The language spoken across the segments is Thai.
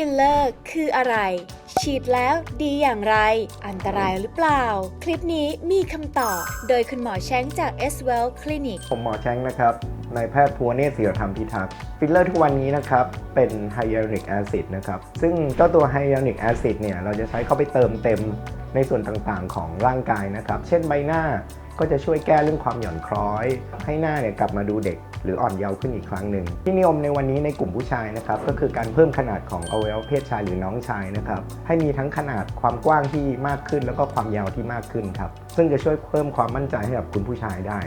ฟิลเลอร์คืออะไร ฉีดแล้วดีอย่างไร อันตรายหรือเปล่า คลิปนี้มีคำตอบ โดยคุณหมอแช้งจาก S Well Clinic ผมหมอแช้งนะครับนายแพทย์ภูวเนศศิรธรรมพิทักษ์ฟิลเลอร์ทุกวันนี้นะครับ เป็นไฮยาลูริกแอซิดนะครับ ซึ่งเจ้าตัวไฮยาลูริกแอซิดเนี่ย เราจะใช้เข้าไปเติมเต็มในส่วนต่างๆของร่างกายนะครับ เช่นใบหน้า ก็จะช่วยแก้เรื่องความหย่อนคล้อย ให้หน้าเนี่ยกลับมาดูเด็ก หรืออ่อนเยาว์ขึ้นอีกครั้งหนึ่งที่นิยมในวันนี้ในกลุ่มผู้ชายนะครับก็คือการเพิ่มขนาดของอวัยวะเพศชายหรือน้องชายนะครับให้มีทั้งขนาดความกว้างที่มากขึ้น แล้วก็ความยาวที่มากขึ้นครับซึ่งจะช่วยเพิ่มความมั่นใจให้กับคุณผู้ชายได้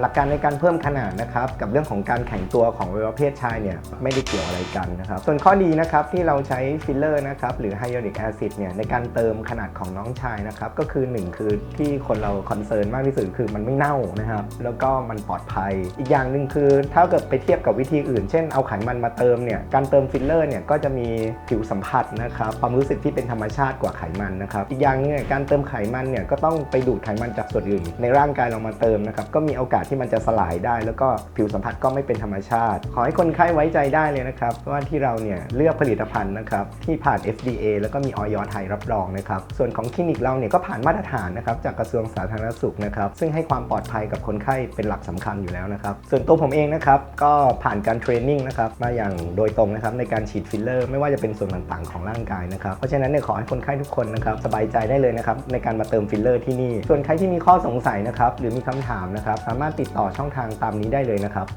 หลักการในการเพิ่มขนาดนะครับกับเรื่องของการแข็งตัวของอวัยวะเพศชายเนี่ยไม่ได้เกี่ยวอะไรกันนะครับส่วนข้อดีนะครับที่เราใช้ฟิลเลอร์นะครับหรือไฮยาลูริกแอซิดเนี่ยในการเติมขนาดของน้องชายนะครับก็คือหนึ่งคือที่คนเราคอนเซิร์นมากที่สุดคือมันไม่เน่านะครับ แล้วก็มันปลอดภัย อีกอย่างหนึ่งคือ ถ้าเกิดไปเทียบกับวิธีอื่น เช่นเอาไขมันมาเติมเนี่ย การเติมฟิลเลอร์เนี่ยก็จะมีผิวสัมผัสนะครับ ความรู้สึกที่เป็นธรรมชาติกว่าไขมันนะครับ อีกอย่างหนึงเนี่ยการเติมไขมันเนี่ยก็ต้องไปดูดไขมันจากส่วนอื่น ในร่างกายเรามาเติมนะครับ ก็มีโอกาสที่มันจะสลายได้ แล้วก็ผิวสัมผัสก็ไม่เป็นธรรมชาติ ขอให้คนไข้ไว้ใจได้เลยนะครับว่าที่เราเนี่ยเลือกผลิตภัณฑ์นะครับที่ผ่าน FDA แล้วก็มีออยไทยรับรองนะครับ ส่วนของคลินิกเราเนี่ยก็ผ่านมาตรฐานนะครับจากกระทรวงสาธารณสุขนะครับซึ่งให้ความปลอดภัยกับคนไข้เป็นหลักสำคัญอยู่แล้วนะครับส่วนตัวผมเองนะครับก็ผ่านการเทรนนิ่งนะครับมาอย่างโดยตรงนะครับในการฉีดฟิลเลอร์ไม่ว่าจะเป็นส่วนต่างๆของร่างกายนะครับเพราะฉะนั้นเนี่ยขอให้คนไข้ทุกคนนะครับสบายใจได้เลยนะครับในการมาเติมฟิลเลอร์ที่นี่ส่วนใครที่มีข้อสงสัยนะครับหรือมีคำถามนะครับสามารถติดต่อช่องทางตามนี้ได้เลยนะครับ